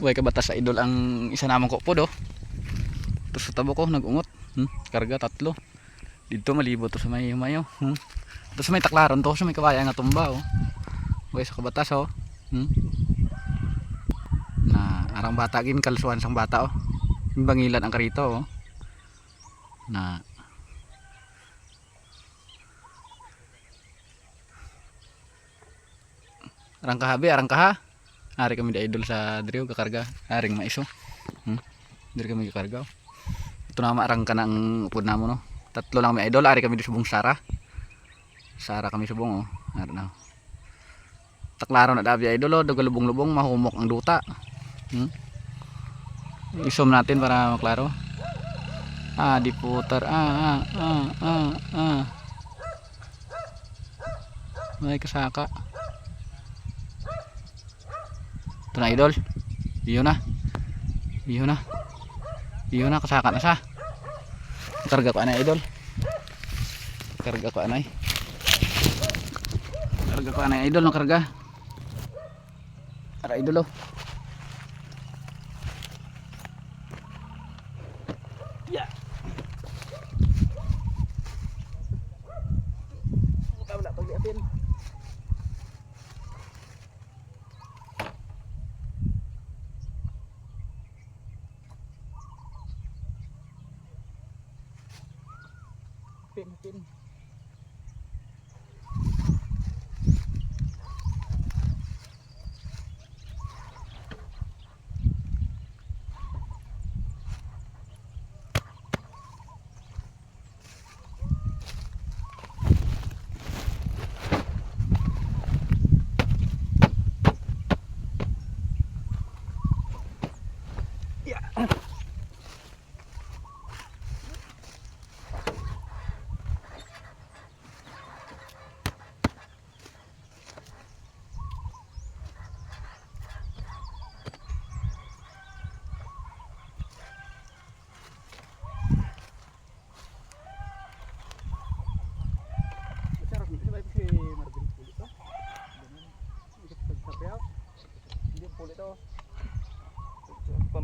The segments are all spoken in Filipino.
Huwag ka batas sa idol ang isa namang ko po do. Tapos sa tabo ko nagungot. Hmm? Karga tatlo. Dito malibo to sa may mayo. Hmm? Tapos sa may taklaron to sa may kabaya nga tumba oh. Huwag sa kabatas oh. Hmm? Na arang bata gin kalsuan sang bata oh. Bangilan ang karito oh. Na Arang kahabi, arang kaha. Ari kami di idol sa Drio kakarga. Aring maiso. Hmm? Diri kami kakarga. Ito na maarang ka ng upod namo no. Tatlo lang may idol. Ari kami di subong Sara. Sara kami subong oh. Ari na. Taklaro na dabi idol oh. Dagalubong-lubong mahumok ang duta. Hmm? Isom natin para maklaro. Ah, di putar. Ah, ah, ah, ah, ah. May kasaka. Ito na idol. Iyo na. Iyo na. Iyo na kasaka na siya. Karga ko anay idol. Karga ko anay. Karga ko anay idol no karga. Ara idol oh. เป็นเป็น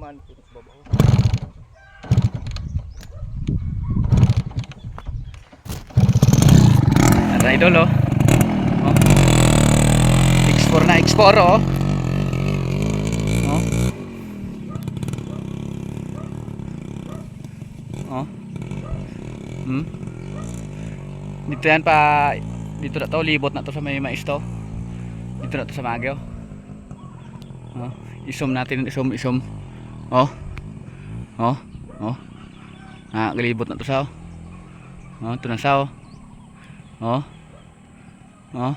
Paman po sa babaw. Ara idol oh. oh. X4 na X4 oh. Oh. Oh. Hmm. Dito yan pa dito na to libot na to sa may mais to. Dito na to sa Magyo. Oh. Isom natin isom isom. Oh. Oh. Oh. Ah, galibot na to sa oh. Ito na sa oh. Oh.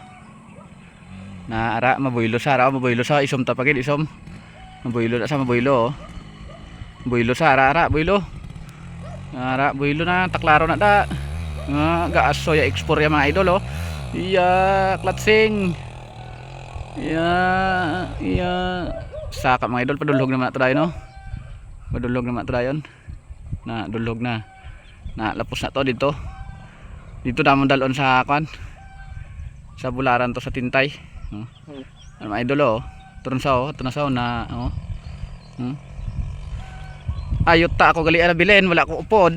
Na ara mabuylo sa ara mabuylo sa isom ta pagid isom. Mabuylo na sa mabuylo oh. Buylo sa ara ara buylo. Ara buylo na taklaro na da. Nga gaas soya export ya mga idol oh. Iya klatsing. Iya iya saka mga idol padulhog naman na to dayon no. Padulhog naman to dayon. Na dulhog na. Na lapos na to dito dito na dalon sa kan sa bularan to sa tintay oh. ano mga idol oh turon sa oh turon sa oh na oh hmm. ayot ta ako gali na bilin wala ko upod